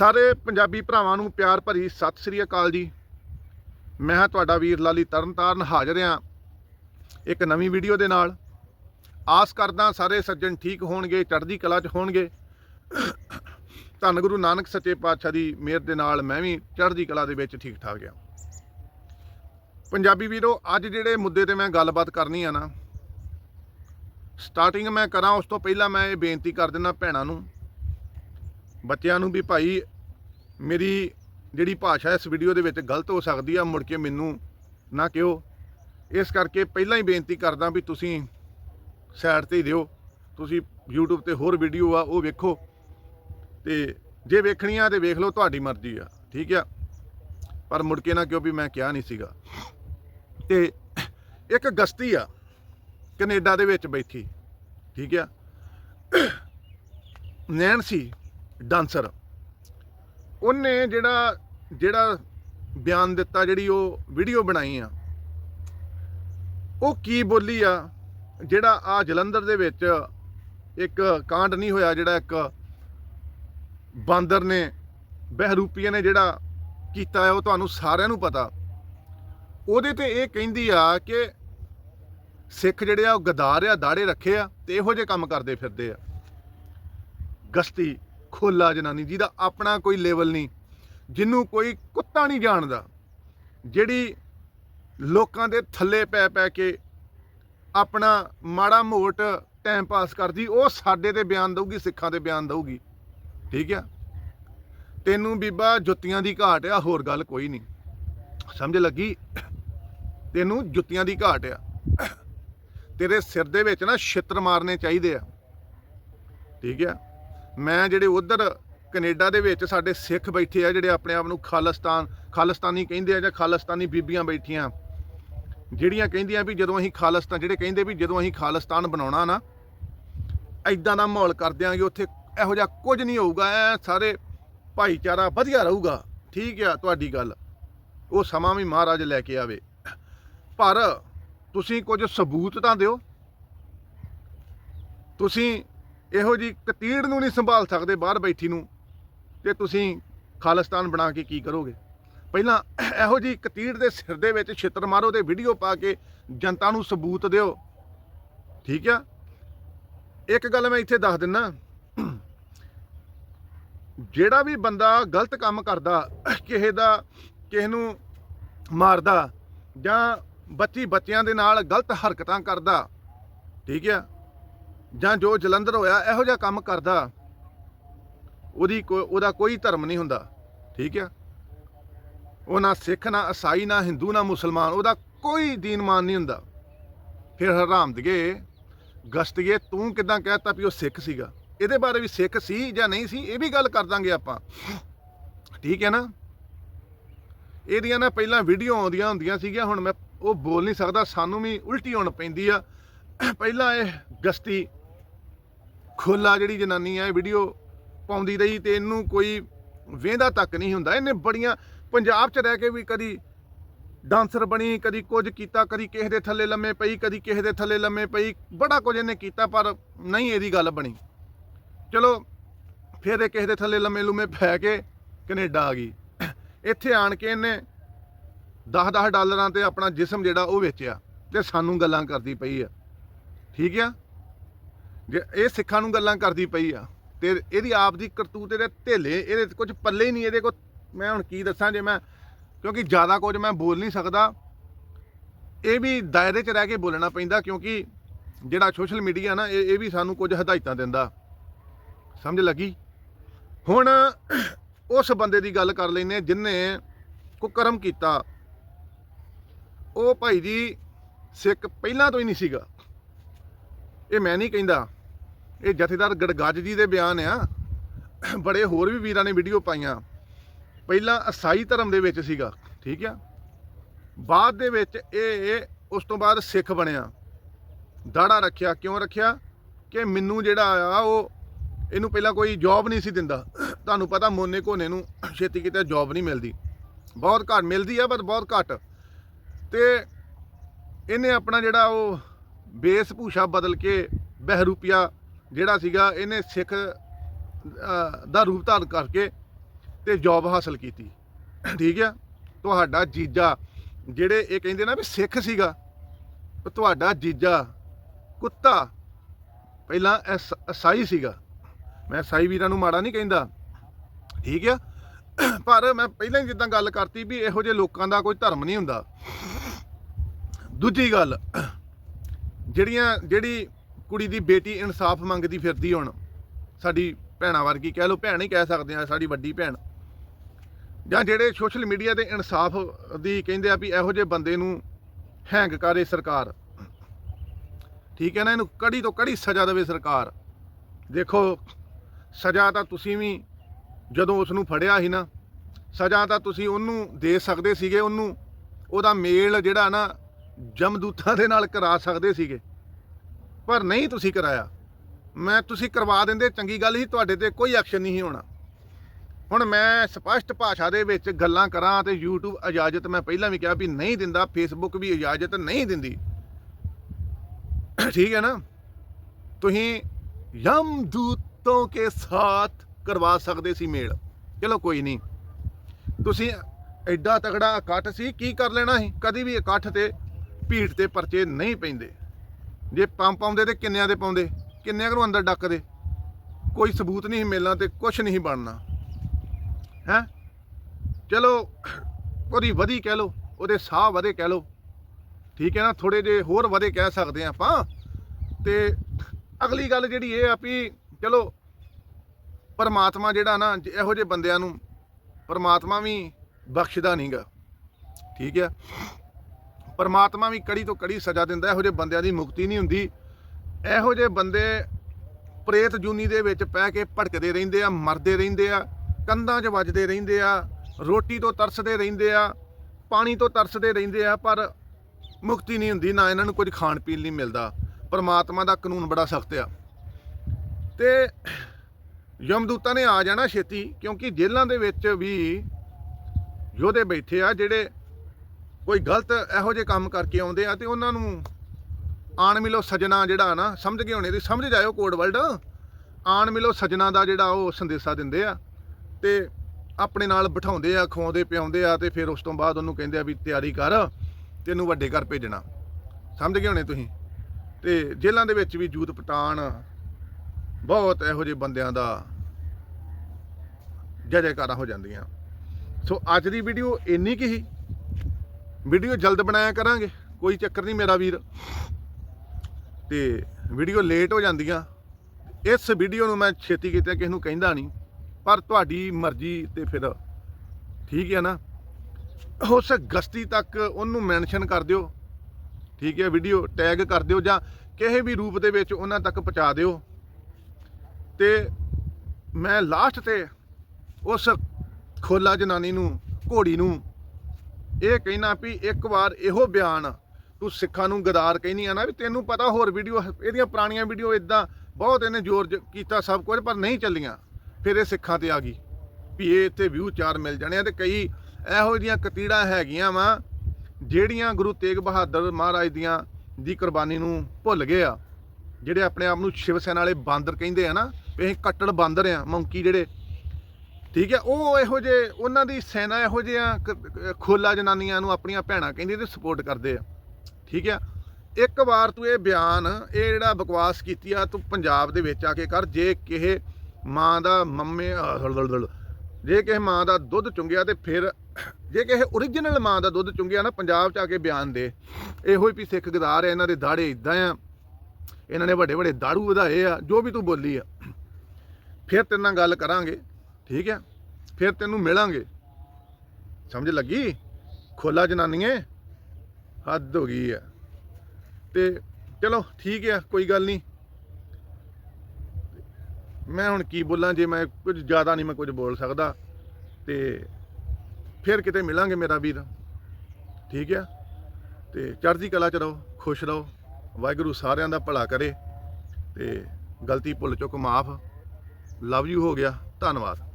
ਸਾਰੇ ਪੰਜਾਬੀ ਭਰਾਵਾਂ ਨੂੰ ਪਿਆਰ ਭਰੀ ਸਤਿ ਸ੍ਰੀ ਅਕਾਲ ਜੀ। ਮੈਂ ਹਾਂ ਤੁਹਾਡਾ ਵੀਰ ਲਾਲੀ ਤਰਨਤਾਰਨ, ਹਾਜ਼ਰ ਹਾਂ ਇੱਕ ਨਵੀਂ ਵੀਡੀਓ ਦੇ ਨਾਲ। ਆਸ ਕਰਦਾ ਸਾਰੇ ਸੱਜਣ ਠੀਕ ਹੋਣਗੇ, ਚੜ੍ਹਦੀ ਕਲਾ 'ਚ ਹੋਣਗੇ। ਧੰਨ ਗੁਰੂ ਨਾਨਕ ਸੱਚੇ ਪਾਤਸ਼ਾਹ ਦੀ ਮਿਹਰ ਦੇ ਨਾਲ ਮੈਂ ਵੀ ਚੜ੍ਹਦੀ ਕਲਾ ਦੇ ਵਿੱਚ ਠੀਕ ਠਾਕ ਗਿਆ ਪੰਜਾਬੀ ਵੀਰੋ, ਅੱਜ ਜਿਹੜੇ ਮੁੱਦੇ ਤੇ ਮੈਂ ਗੱਲਬਾਤ ਕਰਨੀ ਆ ਨਾ ਸਟਾਰਟਿੰਗ ਮੈਂ ਕਰਾਂ, ਉਸ ਤੋਂ ਪਹਿਲਾਂ ਮੈਂ ਇਹ ਬੇਨਤੀ ਕਰ ਦਿੰਦਾ ਭੈਣਾਂ ਨੂੰ, ਬੱਚਿਆਂ ਨੂੰ ਵੀ ਭਾਈ ਮੇਰੀ ਜਿਹੜੀ ਭਾਸ਼ਾ ਇਸ ਵੀਡੀਓ ਦੇ ਵਿੱਚ ਗਲਤ ਹੋ ਸਕਦੀ ਆ, ਮੁੜ ਕੇ ਮੈਨੂੰ ਨਾ ਕਿਹੋ। ਇਸ ਕਰਕੇ ਪਹਿਲਾਂ ਹੀ ਬੇਨਤੀ ਕਰਦਾ ਵੀ ਤੁਸੀਂ ਸਾਈਡ ਤੇ ਹੀ ਦਿਓ। ਤੁਸੀਂ YouTube ਤੇ ਹੋਰ ਵੀਡੀਓ ਆ, ਉਹ ਵੇਖੋ। ਤੇ ਜੇ ਵੇਖਣੀ ਆ ਤੇ ਵੇਖ ਲਓ, ਤੁਹਾਡੀ ਮਰਜ਼ੀ ਆ, ਠੀਕ ਆ? ਪਰ ਮੁੜ ਕੇ ਨਾ ਕਿਉਂ ਵੀ ਮੈਂ ਕਿਹਾ ਨਹੀਂ ਸੀਗਾ। ਤੇ ਇੱਕ ਗਸਤੀ ਆ, ਕੈਨੇਡਾ ਦੇ ਵਿੱਚ ਬੈਠੀ, ਠੀਕ ਆ? Nancy dancer. ਉਹਨੇ ਜਿਹੜਾ ਜਿਹੜਾ ਬਿਆਨ ਦਿੱਤਾ, ਜਿਹੜੀ ਉਹ ਵੀਡੀਓ ਬਣਾਈ ਆ, ਉਹ ਕੀ ਬੋਲੀ ਆ? ਜਿਹੜਾ ਆ ਜਲੰਧਰ ਦੇ ਵਿੱਚ ਇੱਕ ਕਾਂਡ ਨਹੀਂ ਹੋਇਆ, ਜਿਹੜਾ ਇੱਕ ਬਾਂਦਰ ਨੇ ਬਹਿਰੂਪੀਆਂ ਨੇ ਜਿਹੜਾ ਕੀਤਾ ਹੈ ਉਹ ਤੁਹਾਨੂੰ ਸਾਰਿਆਂ ਨੂੰ ਪਤਾ। ਉਹਦੇ ਤੇ ਇਹ ਕਹਿੰਦੀ ਆ ਕਿ ਸਿੱਖ ਜਿਹੜੇ ਆ, ਉਹ ਗਦਾਰ ਆ, ਦਾੜੇ ਰੱਖੇ ਆ ਤੇ ਇਹੋ ਜਿਹੇ ਕੰਮ ਕਰਦੇ ਫਿਰਦੇ ਆ। ਗਸਤੀ ਖੋਲਾ ਜਨਾਨੀ ਜਿਹਦਾ ਆਪਣਾ ਕੋਈ ਲੈਵਲ ਨਹੀਂ। ਜਿਹਨੂੰ ਕੋਈ ਕੁੱਤਾ ਨਹੀਂ ਜਾਣਦਾ। ਜਿਹੜੀ ਲੋਕਾਂ ਦੇ ਥੱਲੇ ਪੈ ਪੈ ਕੇ ਆਪਣਾ ਮਾੜਾ ਮੋਟ ਟਾਈਮ ਪਾਸ ਕਰਦੀ, ਉਹ ਸਾਡੇ ਤੇ ਬਿਆਨ ਦਊਗੀ, ਸਿੱਖਾਂ ਤੇ ਬਿਆਨ ਦਊਗੀ। ਠੀਕ ਆ? ਤੈਨੂੰ ਬੀਬਾ ਜੁੱਤੀਆਂ ਦੀ ਘਾਟ ਆ, ਹੋਰ ਗੱਲ ਕੋਈ ਨਹੀਂ। ਸਮਝ ਲੱਗੀ? ਤੈਨੂੰ ਜੁੱਤੀਆਂ ਦੀ ਘਾਟ ਆ। ਤੇਰੇ ਸਿਰ ਦੇ ਵਿੱਚ ਨਾ ਛਿੱਤਰ ਮਾਰਨੇ ਚਾਹੀਦੇ ਆ। ਠੀਕ ਆ? ਮੈਂ ਜਿਹੜੇ ਉਧਰ ਕੈਨੇਡਾ ਦੇ ਵਿੱਚ ਸਾਡੇ ਸਿੱਖ ਬੈਠੇ ਆ, ਜਿਹੜੇ ਆਪਣੇ ਆਪ ਨੂੰ ਖਾਲਿਸਤਾਨ, ਖਾਲਿਸਤਾਨੀ ਕਹਿੰਦੇ ਆ ਜਾਂ ਖਾਲਿਸਤਾਨੀ ਬੀਬੀਆਂ ਬੈਠੀਆਂ, ਜਿਹੜੀਆਂ ਕਹਿੰਦੀਆਂ ਵੀ ਜਦੋਂ ਅਸੀਂ ਖਾਲਿਸਤਾਨ, ਜਿਹੜੇ ਕਹਿੰਦੇ ਵੀ ਜਦੋਂ ਅਸੀਂ ਖਾਲਿਸਤਾਨ ਬਣਾਉਣਾ ਨਾ ਐਦਾਂ ਦਾ ਮਾਹੌਲ ਕਰ ਦਿਆਂਗੇ, ਉੱਥੇ ਇਹੋ ਜਿਹਾ ਕੁਝ ਨਹੀਂ ਹੋਊਗਾ, ਐ ਸਾਰੇ ਭਾਈਚਾਰਾ ਵਧੀਆ ਰਹੂਗਾ। ਠੀਕ ਆ ਤੁਹਾਡੀ ਗੱਲ। ਉਹ ਸਮਾਂ ਵੀ ਮਹਾਰਾਜ ਲੈ ਕੇ ਆਵੇ। ਪਰ ਤੁਸੀਂ ਕੁਝ ਸਬੂਤ ਤਾਂ ਦਿਓ। ਤੁਸੀਂ ਇਹੋ ਜੀ ਕਤੀੜ ਨੂੰ ਨਹੀਂ ਸੰਭਾਲ ਸਕਦੇ ਬਾਹਰ ਬੈਠੀ ਨੂੰ, ਤੇ ਤੁਸੀਂ ਖਾਲਿਸਤਾਨ ਬਣਾ ਕੇ ਕੀ ਕਰੋਗੇ? ਪਹਿਲਾਂ ਇਹੋ ਜੀ ਕਤੀੜ ਦੇ ਸਿਰ ਦੇ ਵਿੱਚ ਛਿੱਤਰ ਮਾਰੋ ਤੇ ਵੀਡੀਓ ਪਾ ਕੇ ਜਨਤਾ ਨੂੰ ਸਬੂਤ ਦਿਓ। ਠੀਕ ਆ? ਇੱਕ ਗੱਲ ਮੈਂ ਇੱਥੇ ਦੱਸ ਦਿੰਨਾ। ਜਿਹੜਾ ਵੀ ਬੰਦਾ ਗਲਤ ਕੰਮ ਕਰਦਾ, ਕਿਸੇ ਦਾ, ਕਿਸੇ ਨੂੰ ਮਾਰਦਾ ਜਾਂ ਬੱਚੀ ਬੱਚਿਆਂ ਦੇ ਨਾਲ ਗਲਤ ਹਰਕਤਾਂ ਕਰਦਾ, ਠੀਕ ਆ? ਜਾਂ ਜੋ ਜਲੰਧਰ ਹੋਇਆ, ਇਹੋ ਜਿਹਾ ਕੰਮ ਕਰਦਾ, ਉਹਦੀ ਕੋ- ਉਹਦਾ ਕੋਈ ਧਰਮ ਨਹੀਂ ਹੁੰਦਾ। ਠੀਕ ਆ? ਉਹ ਨਾ ਸਿੱਖ, ਨਾ ਈਸਾਈ, ਨਾ ਹਿੰਦੂ, ਨਾ ਮੁਸਲਮਾਨ, ਉਹਦਾ ਕੋਈ ਦੀਨ ਮਾਨ ਨਹੀਂ ਹੁੰਦਾ। ਫਿਰ ਹਰਾਮ ਦਗੇ ਗਸਤੀਏ ਤੂੰ ਕਿਦਾਂ ਕਹਿਤਾ ਵੀ ਉਹ ਸਿੱਖ ਸੀਗਾ? ਇਹਦੇ ਬਾਰੇ ਵੀ ਸਿੱਖ ਸੀ ਜਾਂ ਨਹੀਂ ਸੀ, ਇਹ ਵੀ ਗੱਲ ਕਰ ਦਾਂਗੇ ਆਪਾਂ। ਠੀਕ ਹੈ ਨਾ? ਇਹਦੀਆਂ ਨਾ ਪਹਿਲਾਂ ਵੀਡੀਓ ਆਉਂਦੀਆਂ ਹੁੰਦੀਆਂ ਸੀਗੀਆਂ, ਹੁਣ ਮੈਂ ਉਹ ਬੋਲ ਨਹੀਂ ਸਕਦਾ, ਸਾਨੂੰ ਵੀ ਉਲਟੀ ਹੋਣ ਪੈਂਦੀ ਆ। ਪਹਿਲਾਂ ਇਹ ਗਸਤੀ ਖੋਲਾ ਜਿਹੜੀ ਜਨਾਨੀ ਆ, ਇਹ ਵੀਡੀਓ ਪਾਉਂਦੀ ਰਹੀ ਤੇ ਇਹਨੂੰ ਕੋਈ ਵੇਂਦਾ ਤੱਕ ਨਹੀਂ ਹੁੰਦਾ। ਇਹਨੇ ਬੜੀਆਂ ਪੰਜਾਬ 'ਚ ਰਹਿ ਕੇ ਵੀ ਕਦੀ ਡਾਂਸਰ ਬਣੀ, ਕਦੀ ਕੁਝ ਕੀਤਾ, ਕਦੀ ਕਿਸੇ ਦੇ ਥੱਲੇ ਲੰਮੇ ਪਈ, ਕਦੀ ਕਿਸੇ ਦੇ ਥੱਲੇ ਲੰਮੇ ਪਈ। ਬੜਾ ਕੁਝ ਇਹਨੇ ਕੀਤਾ, ਪਰ ਨਹੀਂ ਇਹਦੀ ਗੱਲ ਬਣੀ। ਚਲੋ, ਫਿਰ ਇਹ ਕਿਸੇ ਦੇ ਥੱਲੇ ਲੰਮੇ ਲੁਮੇ ਪੈ ਕੇ ਕੈਨੇਡਾ ਆ ਗਈ। ਇੱਥੇ ਆਣ ਕੇ ਇਹਨੇ 10-10 ਡਾਲਰਾਂ ਤੇ ਆਪਣਾ ਜਿਸਮ ਜਿਹੜਾ ਉਹ ਵੇਚਿਆ ਤੇ ਸਾਨੂੰ ਗੱਲਾਂ ਕਰਦੀ ਪਈ ਆ। ਠੀਕ ਆ? ਜੇ ਇਹ ਸਿੱਖਾਂ ਨੂੰ ਗੱਲਾਂ ਕਰਦੀ ਪਈ ਆ, ਤੇ ਇਹਦੀ ਆਪ ਦੀ ਕਰਤੂਤ, ਇਹਦੇ ਢੇਲੇ ਇਹਦੇ ਕੁਝ ਪੱਲੇ ਹੀ ਨਹੀਂ, ਇਹਦੇ ਕੋ ਮੈਂ ਹੁਣ ਕੀ ਦੱਸਾਂ ਜੇ ਮੈਂ ਕਿਉਂਕਿ ਜ਼ਿਆਦਾ ਕੁਝ ਮੈਂ ਬੋਲ ਨਹੀਂ ਸਕਦਾ। ਇਹ ਵੀ ਦਾਇਰੇ 'ਚ ਰਹਿ ਕੇ ਬੋਲਣਾ ਪੈਂਦਾ, ਕਿਉਂਕਿ ਜਿਹੜਾ ਸੋਸ਼ਲ ਮੀਡੀਆ ਨਾ, ਇਹ ਇਹ ਵੀ ਸਾਨੂੰ ਕੁਝ ਹਦਾਇਤਾਂ ਦਿੰਦਾ। ਸਮਝ ਲੱਗੀ? ਹੁਣ ਉਸ ਬੰਦੇ ਦੀ ਗੱਲ ਕਰ ਲੈਨੇ ਜਿਨੇ ਕੋ ਕਰਮ ਕੀਤਾ। ਉਹ ਭਾਈ ਜੀ ਸਿੱਖ ਪਹਿਲਾਂ ਤੋਂ ਹੀ ਨਹੀਂ ਸੀਗਾ। ਇਹ ਮੈਂ ਨਹੀਂ ਕਹਿੰਦਾ। ਇਹ ਜਥੇਦਾਰ ਗੜਗੱਜ ਜੀ ਦੇ ਬਿਆਨ ਆ। ਬੜੇ ਹੋਰ ਵੀ ਵੀਰਾਂ ਨੇ ਵੀਡੀਓ ਪਾਈਆਂ। ਪਹਿਲਾਂ ਈਸਾਈ ਧਰਮ ਦੇ ਵਿੱਚ ਸੀਗਾ, ਠੀਕ ਆ? ਬਾਅਦ ਦੇ ਵਿੱਚ ਇਹ ਉਸ ਤੋਂ ਬਾਅਦ ਸਿੱਖ ਬਣਿਆ। ਦਾੜਾ ਰੱਖਿਆ। ਕਿਉਂ ਰੱਖਿਆ? ਕਿ ਮੈਨੂੰ ਜਿਹੜਾ ਆ, ਉਹ ਇਹਨੂੰ ਪਹਿਲਾਂ ਕੋਈ ਜੌਬ ਨਹੀਂ ਸੀ ਦਿੰਦਾ। ਤੁਹਾਨੂੰ ਪਤਾ ਮੋਨੇ ਕੋਨੇ ਨੂੰ ਛੇਤੀ ਕਿਤੇ ਜੌਬ ਨਹੀਂ ਮਿਲਦੀ। ਬਹੁਤ ਘੱਟ ਮਿਲਦੀ ਆ, ਪਰ ਬਹੁਤ ਘੱਟ। ਤੇ ਇਹਨੇ ਆਪਣਾ ਜਿਹੜਾ ਉਹ ਬੇਸ ਭੂਸ਼ਾ ਬਦਲ ਕੇ ਬਹਿਰੂਪੀਆ ਜਿਹੜਾ ਸੀਗਾ ਇਹਨੇ ਸਿੱਖ ਦਾ ਰੂਪ ਧਾਰਨ ਕਰਕੇ ਤੇ ਜੌਬ ਹਾਸਲ ਕੀਤੀ। ਠੀਕ ਆ? ਤੁਹਾਡਾ ਜੀਜਾ, ਜਿਹੜੇ ਇਹ ਕਹਿੰਦੇ ਨਾ ਵੀ ਸਿੱਖ ਸੀਗਾ ਤੁਹਾਡਾ ਜੀਜਾ ਕੁੱਤਾ, ਪਹਿਲਾਂ ਅਸਾਈ ਸੀਗਾ। ਮੈਂ ਈਸਾਈ ਵੀਰਾਂ ਨੂੰ ਮਾੜਾ ਨਹੀਂ ਕਹਿੰਦਾ। ਠੀਕ ਆ? ਪਰ ਮੈਂ ਪਹਿਲਾਂ ਹੀ ਜਿੱਦਾਂ ਗੱਲ ਕਰਤੀ ਵੀ ਇਹੋ ਜਿਹੇ ਲੋਕਾਂ ਦਾ ਕੋਈ ਧਰਮ ਨਹੀਂ ਹੁੰਦਾ। ਦੂਜੀ ਗੱਲ, ਜਿਹੜੀਆਂ, ਜਿਹੜੀ ਕੁੜੀ ਦੀ ਬੇਟੀ ਇਨਸਾਫ ਮੰਗਦੀ ਫਿਰਦੀ ਹੁਣ। ਸਾਡੀ ਭੈਣਾਂ ਵਰਗੀ ਕਹਿ ਲਓ, ਭੈਣ ਹੀ ਕਹਿ ਸਕਦੇ ਆ, ਸਾਡੀ ਵੱਡੀ ਭੈਣ। ਜਾਂ ਜਿਹੜੇ ਸੋਸ਼ਲ ਮੀਡੀਆ ਤੇ ਇਨਸਾਫ ਦੀ ਕਹਿੰਦੇ ਆ ਵੀ ਇਹੋ ਜਿਹੇ ਬੰਦੇ ਨੂੰ ਹੈਂਗ ਕਰੇ ਸਰਕਾਰ। ਠੀਕ ਹੈ ਨਾ, ਇਹਨੂੰ ਕੜੀ ਤੋਂ ਕੜੀ ਸਜ਼ਾ ਦੇਵੇ ਸਰਕਾਰ। ਦੇਖੋ, ਸਜ਼ਾ ਤਾਂ ਤੁਸੀਂ ਵੀ ਜਦੋਂ ਉਸ ਨੂੰ ਫੜਿਆ ਸੀ ਨਾ, ਸਜ਼ਾ ਤਾਂ ਤੁਸੀਂ ਉਹਨੂੰ ਦੇ ਸਕਦੇ ਸੀਗੇ, ਉਹਨੂੰ, ਉਹਦਾ ਮੇਲ ਜਿਹੜਾ ਨਾ ਜਮਦੂਤਾਂ ਦੇ ਨਾਲ ਕਰਾ ਸਕਦੇ ਸੀਗੇ। ਪਰ ਨਹੀਂ ਤੁਸੀਂ ਕਰਾਇਆ। ਮੈਂ ਤੁਸੀਂ ਕਰਵਾ ਦਿੰਦੇ, ਚੰਗੀ ਗੱਲ ਸੀ, ਤੁਹਾਡੇ ਤੇ ਕੋਈ ਐਕਸ਼ਨ ਨਹੀਂ ਹੋਣਾ। ਹੁਣ ਮੈਂ ਸਪਸ਼ਟ ਭਾਸ਼ਾ ਦੇ ਵਿੱਚ ਗੱਲਾਂ ਕਰਾਂ ਤੇ YouTube ਇਜਾਜ਼ਤ ਮੈਂ ਪਹਿਲਾਂ ਵੀ ਕਿਹਾ ਵੀ ਨਹੀਂ ਦਿੰਦਾ, Facebook ਵੀ ਇਜਾਜ਼ਤ ਨਹੀਂ ਦਿੰਦੀ। ਠੀਕ ਹੈ ਨਾ? ਤੁਸੀਂ ਯਮਦੂਤੋਂ ਕੇ ਸਾਥ ਕਰਵਾ ਸਕਦੇ ਸੀ ਮੇਲ। ਚਲੋ ਕੋਈ ਨਹੀਂ। ਤੁਸੀਂ ਐਡਾ ਤਗੜਾ ਇਕੱਠ ਸੀ, ਕੀ ਕਰ ਲੈਣਾ ਸੀ? ਕਦੀ ਵੀ ਇਕੱਠ ਤੇ ਭੀੜ ਤੇ ਪਰਚੇ ਨਹੀਂ ਪੈਂਦੇ। ਜੇ ਪੰਪ ਆਉਂਦੇ ਤੇ ਕਿੰਨਿਆਂ ਦੇ ਪਾਉਂਦੇ? ਕਿੰਨਿਆਂ ਨੂੰ ਅੰਦਰ ਡੱਕਦੇ? ਕੋਈ ਸਬੂਤ ਨਹੀਂ ਮਿਲਣਾ ਤੇ ਕੁਝ ਨਹੀਂ ਬਣਨਾ। ਹੈ? ਚਲੋ, ਉਹਦੀ ਵਧੀ ਕਹਿ ਲਓ, ਉਹਦੇ ਸਾਹ ਵਧੇ ਕਹਿ ਲਓ। ਠੀਕ ਹੈ ਨਾ ਥੋੜੇ ਜੇ ਹੋਰ ਵਧੇ ਕਹਿ ਸਕਦੇ ਆ ਆਪਾਂ। ਤੇ ਅਗਲੀ ਗੱਲ ਜਿਹੜੀ ਇਹ ਆ ਵੀ ਚਲੋ, ਪਰਮਾਤਮਾ ਜਿਹੜਾ ਨਾ, ਇਹੋ ਜਿਹੇ ਬੰਦਿਆਂ ਨੂੰ ਪਰਮਾਤਮਾ ਵੀ ਬਖਸ਼ਦਾ ਨਹੀਂਗਾ ਠੀਕ ਹੈ? ਪਰਮਾਤਮਾ ਵੀ ਕੜੀ ਤੋਂ ਕੜੀ ਸਜ਼ਾ ਦਿੰਦਾ, ਇਹੋ ਜਿਹੇ ਬੰਦਿਆਂ ਦੀ ਮੁਕਤੀ ਨਹੀਂ ਹੁੰਦੀ। ਇਹੋ ਜਿਹੇ ਬੰਦੇ ਪ੍ਰੇਤ ਜੂਨੀ ਦੇ ਵਿੱਚ ਪੈ ਕੇ ਭਟਕਦੇ ਰਹਿੰਦੇ ਆ, ਮਰਦੇ ਰਹਿੰਦੇ ਆ, ਕੰਧਾਂ 'ਚ ਵੱਜਦੇ ਰਹਿੰਦੇ ਆ, ਰੋਟੀ ਤੋਂ ਤਰਸਦੇ ਰਹਿੰਦੇ ਆ, ਪਾਣੀ ਤੋਂ ਤਰਸਦੇ ਰਹਿੰਦੇ ਆ, ਪਰ ਮੁਕਤੀ ਨਹੀਂ ਹੁੰਦੀ, ਨਾ ਇਹਨਾਂ ਨੂੰ ਕੁਝ ਖਾਣ ਪੀਣ ਲਈ ਮਿਲਦਾ। ਪਰਮਾਤਮਾ ਦਾ ਕਾਨੂੰਨ ਬੜਾ ਸਖਤ ਆ। ਤੇ ਯਮਦੂਤਾਂ ਨੇ ਆ ਜਾਣਾ ਛੇਤੀ, ਕਿਉਂਕਿ ਜੇਲ੍ਹਾਂ ਦੇ ਵਿੱਚ ਵੀ ਯੋਧੇ ਬੈਠੇ ਆ ਜਿਹੜੇ ਕੋਈ ਗਲਤ ਇਹੋ ਜਿਹੇ ਕੰਮ ਕਰਕੇ ਆਉਂਦੇ ਆ ਤੇ ਉਹਨਾਂ ਨੂੰ ਆਣ ਮਿਲੋ ਸਜਣਾ ਜਿਹੜਾ ਨਾ, ਸਮਝ ਗਏ ਹੋਣੇ, ਤੁਸੀਂ ਸਮਝ ਜਾਇਓ ਕੋਡ ਵਰਲਡ। ਆਣ ਮਿਲੋ ਸਜਣਾ ਦਾ ਜਿਹੜਾ ਉਹ ਸੰਦੇਸ਼ਾ ਦਿੰਦੇ ਆ ਤੇ ਆਪਣੇ ਨਾਲ ਬਿਠਾਉਂਦੇ ਆ, ਖਵਾਉਂਦੇ, ਪਿਆਉਂਦੇ ਆ ਤੇ ਫਿਰ ਉਸ ਤੋਂ ਬਾਅਦ ਉਹਨੂੰ ਕਹਿੰਦੇ ਆ ਵੀ ਤਿਆਰੀ ਕਰ, ਤੈਨੂੰ ਵੱਡੇ ਘਰ ਭੇਜਣਾ। ਸਮਝ ਗਏ ਹੋਣੇ ਤੁਸੀਂ? ਤੇ ਜੇਲ੍ਹਾਂ ਦੇ ਵਿੱਚ ਵੀ ਜੂਤ ਪਟਾਨ ਬਹੁਤ ਇਹੋ ਜਿਹੇ ਬੰਦਿਆਂ ਦਾ ਜੈ ਜੈਕਾਰਾਂ ਹੋ ਜਾਂਦੀਆਂ। ਸੋ ਅੱਜ ਦੀ ਵੀਡੀਓ ਇੰਨੀ ਕੀ ਹੀ। ਵੀਡੀਓ ਜਲਦ ਬਣਾਇਆ ਕਰਾਂਗੇ, ਕੋਈ ਚੱਕਰ ਨਹੀਂ ਮੇਰਾ ਵੀਰ। ਤੇ ਵੀਡੀਓ ਲੇਟ ਹੋ ਜਾਂਦੀਆਂ। ਇਸ ਵੀਡੀਓ ਨੂੰ ਮੈਂ ਛੇਤੀ ਕੀਤਾ ਕਿਸ ਨੂੰ ਕਹਿੰਦਾ ਨਹੀਂ। ਪਰ ਤੁਹਾਡੀ ਮਰਜ਼ੀ ਤੇ ਫਿਰ ਠੀਕ ਹੈ ਨਾ। ਉਸ ਗਸਤੀ ਤੱਕ ਉਹਨੂੰ ਮੈਂਸ਼ਨ ਕਰ ਦਿਓ। ਠੀਕ ਹੈ, ਵੀਡੀਓ ਟੈਗ ਕਰ ਦਿਓ ਜਾਂ ਕਿਸੇ ਵੀ ਰੂਪ ਦੇ ਵਿੱਚ ਉਹਨਾਂ ਤੱਕ ਪਹੁੰਚਾ ਦਿਓ। ਤੇ ਮੈਂ ਲਾਸਟ ਤੇ ਉਸ ਖੋਲਾ ਜਨਾਨੀ ਨੂੰ, ਘੋੜੀ ਨੂੰ ਇਹ ਕਹਿਣਾ ਵੀ ਇੱਕ ਵਾਰ ਇਹੋ ਬਿਆਨ ਤੂੰ ਸਿੱਖਾਂ ਨੂੰ ਗਦਾਰ ਕਹਿਨੀ ਆ ਨਾ ਵੀ ਤੈਨੂੰ ਪਤਾ ਹੋਰ ਵੀਡੀਓ ਇਹਦੀਆਂ ਪੁਰਾਣੀਆਂ ਵੀਡੀਓ ਇਦਾਂ ਬਹੁਤ ਇਹਨੇ ਜ਼ੋਰ ਜ- ਕੀਤਾ ਸਭ ਕੁਝ, ਪਰ ਨਹੀਂ ਚੱਲੀਆਂ। ਫਿਰ ਇਹ ਸਿੱਖਾਂ ਤੇ ਆ ਗਈ ਵੀ ਇਹ ਇੱਥੇ ਵਿਊ ਚਾਰ ਮਿਲ ਜਾਣੇ ਆ ਤੇ ਕਈ ਇਹੋ ਜਿਹੀਆਂ ਕਤੀੜਾਂ ਹੈਗੀਆਂ ਵਾ, ਜਿਹੜੀਆਂ ਗੁਰੂ ਤੇਗ ਬਹਾਦਰ ਮਹਾਰਾਜ ਦੀਆਂ ਦੀ ਕੁਰਬਾਨੀ ਨੂੰ ਭੁੱਲ ਗਏ ਆ। ਜਿਹੜੇ ਆਪਣੇ ਆਪ ਨੂੰ ਸ਼ਿਵ ਸੈਨਾ ਵਾਲੇ ਬਾਂਦਰ ਕਹਿੰਦੇ ਆ ਨਾ, ਵੀ ਅਸੀਂ ਕੱਟੜ ਬਾਂਦਰ ਆ, ਮੰਕੀ ਜਿਹੜੇ ਠੀਕ ਹੈ ਉਹ ਇਹੋ ਜੇ ਉਹਨਾਂ ਦੀ ਸੈਨਾ ਇਹੋ ਜਿਹੀਆਂ ਕ- ਖੋਲਾ ਜਨਾਨੀਆਂ ਨੂੰ ਆਪਣੀਆਂ ਭੈਣਾਂ ਕਹਿੰਦੀ ਤੇ ਸਪੋਰਟ ਕਰਦੇ ਆ। ਠੀਕ ਹੈ ਇੱਕ ਵਾਰ ਤੂੰ ਇਹ ਬਿਆਨ ਇਹ ਜਿਹੜਾ ਬਕਵਾਸ ਕੀਤੀ ਆ ਤੂੰ ਪੰਜਾਬ ਦੇ ਵਿੱਚ ਆ ਕੇ ਕਰ ਜੇ ਕਿਸੇ ਮਾਂ ਦਾ ਮੰਮੇ ਆਹ, ਜੇ ਕਿਸੇ ਮਾਂ ਦਾ ਦੁੱਧ ਚੁੰਗਿਆ ਤੇ ਫਿਰ ਜੇ ਕਿਸੇ ਓਰੀਜਨਲ ਮਾਂ ਦਾ ਦੁੱਧ ਚੁੰਗਿਆ ਨਾ ਪੰਜਾਬ ਚ ਆ ਕੇ ਬਿਆਨ ਦੇ। ਇਹੋ ਹੀ ਵੀ ਸਿੱਖ ਗਦਾਰ ਆ ਇਹਨਾਂ ਦੇ ਦਾੜੇ ਇਦਾਂ ਆ। ਇਹਨਾਂ ਨੇ ਵੱਡੇ ਵੱਡੇ ਦਾੜੂ ਵਧਾਏ ਆ ਜੋ ਵੀ ਤੂੰ ਬੋਲੀ ਆ। ਫਿਰ ਤੇਰੇ ਨਾਲ ਗੱਲ ਕਰਾਂਗੇ। ਠੀਕ ਹੈ, ਫਿਰ ਤੈਨੂੰ ਮਿਲਾਂਗੇ। ਸਮਝ ਲੱਗੀ? ਖੋਲਾ ਜਨਾਨੀਏ, ਹੱਦ ਹੋ ਗਈ ਆ ਤੇ ਚਲੋ ਠੀਕ ਆ ਕੋਈ ਗੱਲ ਨਹੀਂ। ਮੈਂ ਹੁਣ ਕੀ ਬੋਲਾਂ, ਜੇ ਮੈਂ ਕੁਝ ਜ਼ਿਆਦਾ ਨਹੀਂ, ਮੈਂ ਕੁਝ ਬੋਲ ਸਕਦਾ। ਤੇ ਫਿਰ ਕਿਤੇ ਮਿਲਾਂਗੇ ਮੇਰਾ ਵੀਰ। ਠੀਕ ਆ ਤੇ ਚੜ੍ਹਦੀ ਕਲਾ ਚ ਰਹੋ, ਖੁਸ਼ ਰਹੋ। ਵਾਹਿਗੁਰੂ ਸਾਰਿਆਂ ਦਾ ਭਲਾ ਕਰੇ। ਤੇ ਗਲਤੀ ਭੁੱਲ ਚੁੱਕ, ਮਾਫ। ਲਵ ਯੂ ਹੋ ਗਿਆ, ਧੰਨਵਾਦ।